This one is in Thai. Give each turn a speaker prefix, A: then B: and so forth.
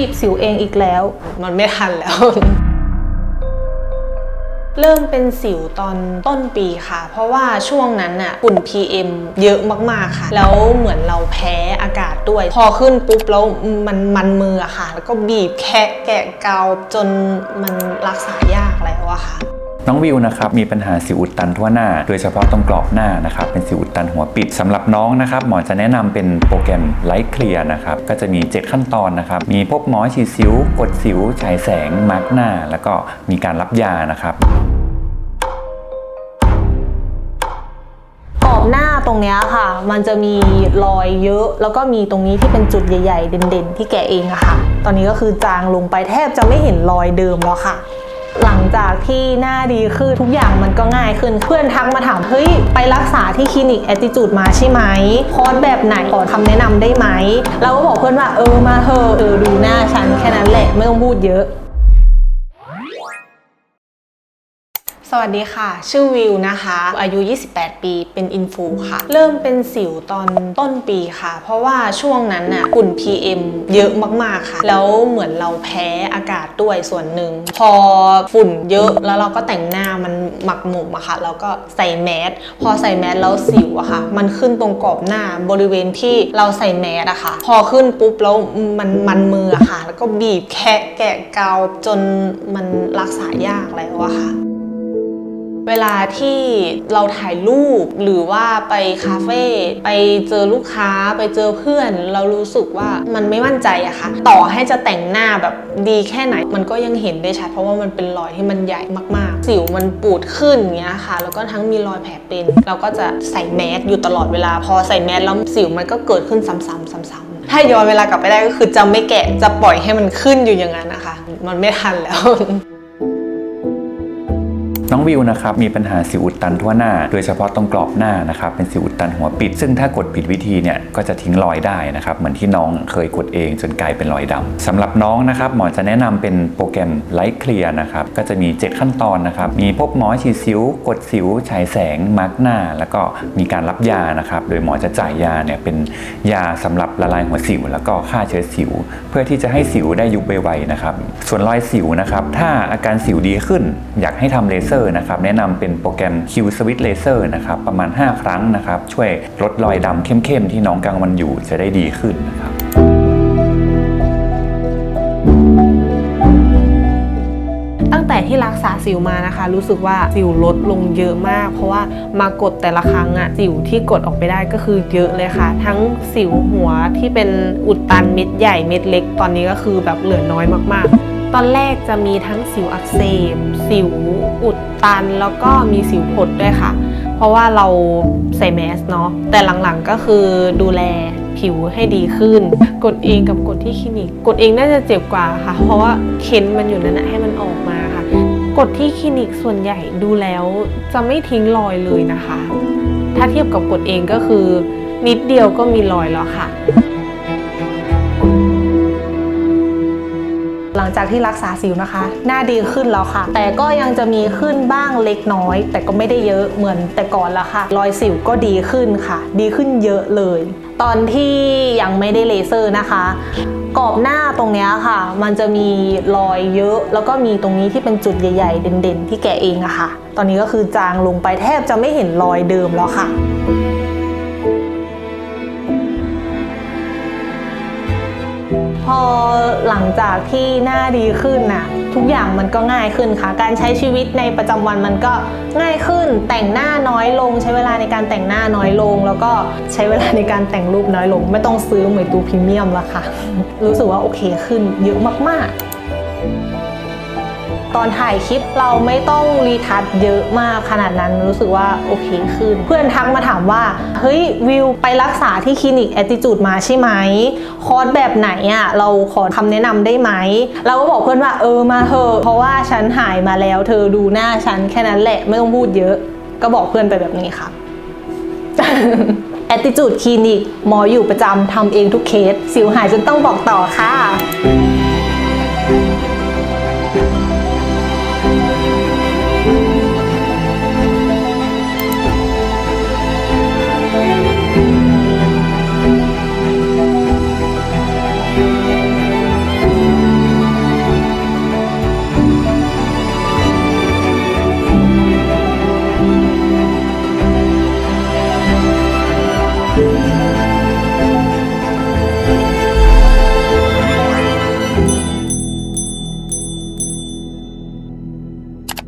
A: บีบสิวเองอีกแล้ว
B: มันไม่ทันแล้ว เริ่มเป็นสิวตอนต้นปีค่ะ เพราะว่าช่วงนั้นน่ะฝุ่น PM เยอะมากๆค่ะ แล้วเหมือนเราแพ้อากาศด้วย พอขึ้นปุ๊บแล้วมันมันมืออะค่ะ แล้วก็บีบแคะแกะเกาจนมันรักษายากแล้วอะค่ะ
C: น้องวิวนะครับมีปัญหาสิวอุดตันทั่วหน้า โดยเฉพาะตรงกรอบหน้านะครับเป็นสิวอุดตันหัวปิดสำหรับน้องนะครับหมอจะแนะนำเป็นโปรแกรมไลท์เคลียร์นะครับก็จะมี 7 ขั้นตอนนะครับมีพบหมอฉีดสิว กดสิวฉายแสงมาร์กหน้า แล้วก็มีการรับยานะครับ
A: กรอบหน้าตรงเนี้ยค่ะ มันจะมีรอยเยอะ แล้วก็มีตรงนี้ที่เป็นจุดใหญ่ ๆ เด่นๆ ที่แกเองอะค่ะ ตอนนี้ก็คือจางลงไปแทบจะไม่เห็นรอยเดิมแล้วค่ะ หลังจากที่หน้าดีขึ้นทุกอย่างมันก็ง่ายขึ้น เพื่อนทักมาถาม เฮ้ย ไปรักษาที่คลินิกแอติจูดมาใช่ไหมคอร์สแบบไหนขอคำแนะนำได้ไหม เราก็บอกเพื่อนว่าเออมาเถอะเออดูหน้าฉันแค่นั้นแหละไม่ต้องพูดเยอะ
B: สวัสดีค่ะ ชื่อวิวนะคะ อายุ 28 ปี เป็นอินฟูค่ะ เริ่มเป็นสิวตอนต้นปีค่ะ เพราะว่าช่วงนั้นน่ะฝุ่น PM เยอะมากๆค่ะ แล้วเหมือนเราแพ้อากาศด้วยส่วนหนึ่ง พอฝุ่นเยอะแล้วเราก็แต่งหน้ามันหมักหมมอะค่ะ แล้วก็ใส่แมส พอใส่แมสแล้วสิวอะค่ะ มันขึ้นตรงกรอบหน้าบริเวณที่เราใส่แมสอะค่ะ พอขึ้นปุ๊บแล้วมันมันมืออะค่ะ แล้วก็บีบแคะแกะเกาจนมันรักษายากแล้วอะค่ะ เวลาที่เราถ่ายรูปหรือว่าไปคาเฟ่ไปเจอลูกค้าไปเจอเพื่อน เรารู้สึกว่ามันไม่มั่นใจอะค่ะ ต่อให้จะแต่งหน้าแบบดีแค่ไหน มันก็ยังเห็นได้ชัดเพราะว่ามันเป็นรอยที่มันใหญ่มากๆ สิวมันปูดขึ้นอย่างเงี้ยค่ะ แล้วก็ทั้งมีรอยแผลเป็น เราก็จะใส่แมสอยู่ตลอดเวลา พอใส่แมสแล้วสิวมันก็เกิดขึ้นซ้ำๆซ้ำๆถ้าย้อนเวลากลับไปได้ก็คือจะไม่แกะจะปล่อยให้มันขึ้นอยู่อย่างนั้นนะคะ มันไม่ทันแล้ว
C: น้องวิวนะครับมีปัญหาสิวอุดตันทั่วหน้า โดยเฉพาะตรงกรอบหน้านะครับเป็นสิวอุดตันหัวปิด ซึ่งถ้ากดผิดวิธีเนี่ยก็จะทิ้งรอยได้นะครับเหมือนที่น้องเคยกดเองจนกลายเป็นรอยดำสำหรับน้องนะครับหมอจะแนะนำเป็นโปรแกรมไลท์เคลียร์นะครับก็จะมี 7 ขั้นตอนนะครับมีพบหมอฉีดสิว กดสิวฉายแสงมาร์กหน้า แล้วก็มีการรับยานะครับโดยหมอจะจ่ายยาเนี่ยเป็นยาสำหรับละลายหัวสิว แล้วก็ฆ่าเชื้อสิว เพื่อที่จะให้สิวได้ยุบไวๆนะครับส่วนรอยสิวนะครับถ้าอาการสิวดีขึ้น อยากให้ทำเลเซอร์นะครับแนะนำเป็นโปรแกรม Q Switch Laser นะครับประมาณ 5 ครั้งนะครับช่วยลดรอยดำเข้มๆ ที่น้องกลางวันอยู่จะได้ดีขึ้นนะครับ
A: ตั้งแต่ที่รักษาสิวมานะคะ รู้สึกว่าสิวลดลงเยอะมาก เพราะว่ามากดแต่ละครั้งอะสิวที่กดออกไปได้ก็คือเยอะเลยค่ะ ทั้งสิวหัวที่เป็นอุดตันเม็ดใหญ่เม็ดเล็ก ตอนนี้ก็คือแบบเหลือน้อยมากๆ ตอนแรกจะมีทั้งสิวอักเสบสิว อุดตันแล้วก็มีสิวผดด้วยค่ะ เพราะว่าเราใส่แมสเนาะแต่หลังๆก็คือดูแลผิวให้ดีขึ้น กดเองกับกดที่คลินิก กดเองน่าจะเจ็บกว่าค่ะ เพราะว่าเค้นมันอยู่นั่นนะให้มันออกมาค่ะ กดที่คลินิกส่วนใหญ่ดูแล้วจะไม่ทิ้งรอยเลยนะคะ ถ้าเทียบกับกดเองก็คือ นิดเดียวก็มีรอยแล้วค่ะ หลังจากที่รักษาสิวนะคะ หน้าดีขึ้นแล้วค่ะ แต่ก็ยังจะมีขึ้นบ้างเล็กน้อย แต่ก็ไม่ได้เยอะเหมือนแต่ก่อนละค่ะ รอยสิวก็ดีขึ้นค่ะ ดีขึ้นเยอะเลย ตอนที่ยังไม่ได้เลเซอร์นะคะกรอบหน้าตรงเนี้ยค่ะ มันจะมีรอยเยอะ แล้วก็มีตรงนี้ที่เป็นจุดใหญ่ๆ เด่นๆ ที่แกเองอะค่ะ ตอนนี้ก็คือจางลงไปแทบจะไม่เห็นรอยเดิมแล้วค่ะ อหลังจากที่หน้าดีขึ้นน่ะทุกอย่างมันก็ง่ายขึ้นค่ะ การใช้ชีวิตในประจำวันมันก็ง่ายขึ้น แต่งหน้าน้อยลง ใช้เวลาในการแต่งหน้าน้อยลง แล้วก็ใช้เวลาในการแต่งรูปน้อยลง ไม่ต้องซื้อเหมยตูพรีเมียมแล้วค่ะ รู้สึกว่าโอเคขึ้นเยอะมากๆ ตอนถ่ายคลิปเราไม่ต้องรีทัชเยอะมากขนาดนั้นรู้สึกว่าโอเคขึ้น เพื่อนทักมาถามว่าเฮ้ยวิวไปรักษาที่คลินิกแอ t ติจูดมาใช่ไหมคอร์สแบบไหนอะเราขอคำแนะนำได้ไหมเราก็บอกเพื่อนว่าเออมาเถอะเพราะว่าฉันหายมาแล้ว เธอดูหน้าฉันแค่นั้นแหละไม่ต้องพูดเยอะ ก็บอกเพื่อนไปแบบนี้ค่ะแอ t ติจูดคลินิกหมออยู่ประจำทำเองทุกเคส สิวหายจนต้องบอกต่อค่ะ